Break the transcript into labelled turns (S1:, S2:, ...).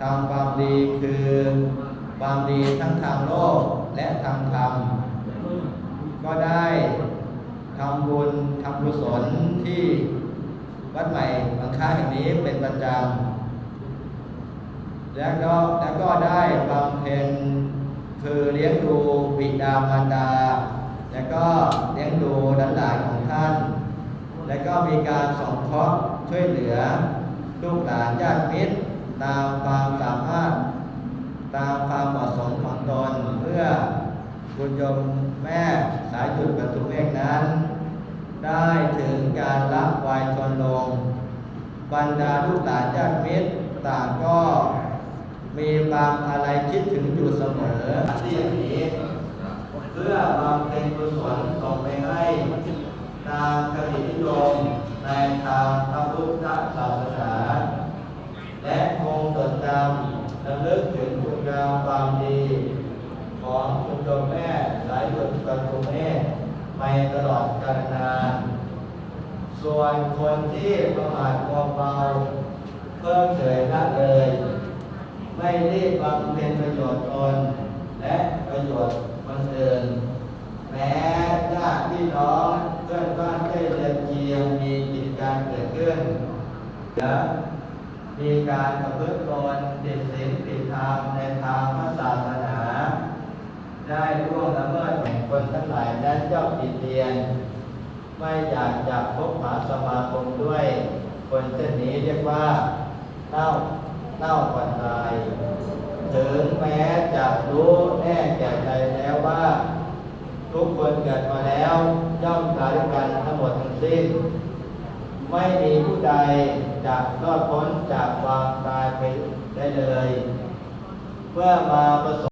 S1: ทำความดีคือความดีทั้งทางโลกและทางธรรม ก็ได้ทำบุญทำกุศลที่วัดใหม่บางค่าแห่งนี้เป็นประจำแล้วก็แล้วก็ได้บำเพ็ญคือเลี้ยงดูบิดามารดา แล้วก็เลี้ยงดูหลานของท่าน แล้วก็มีการสงเคราะห์ช่วยเหลือลูกหลานญาติมิตร ตามความสามารถ ตามความเหมาะสมของตนเพื่อคุณยมแม่สายจุดประตูเมฆนั้น ได้ถึงการละวายชนลง บรรดาลูกหลานญาติมิตรต่างก็มีความอะไรคิดถึงอยู่เสมอที่อย่างนี้ เพื่อบำเพ็ญกุศลส่งไปให้ตามคตินิยมในทางพระพุทธศาสนา และคงจดจำระลึกถึ งามความดี ของคุณโยมแม่สายหยุดประตูเมฆไปตลอดกาลนาน ส่วนคนที่ประมาทความเมาเพิ่มเฉยละเลย ไม่รีบบำเพ็ญประโยชน์ตนและประโยชน์คนอื่นแม้ญาติพี่น้องเพื่อนบ้านใกล้เรือนเคียงมีกิจการเกิดขึ้นและ มีการประพฤติตนติดศีลติดธรรมในทางพระศาสนา ได้ร่วงละเมิดแห่งคนทั้งหลายนั้นย่อมติดเตียน ไม่อยากจะพบหาสมาคมด้วย คนเช่นนี้เรียกว่าเน่าเน่าก่อนตายถึงแม้จะรู้แน่แก่ใจแล้วว่า ทุกคนเกิดมาแล้วย่อมตายด้วยกันทั้งหมดทั้งสิ้น ไม่มีผู้ใดจะรอดพ้นจากความตายไปได้เลย เมื่อมาประสบ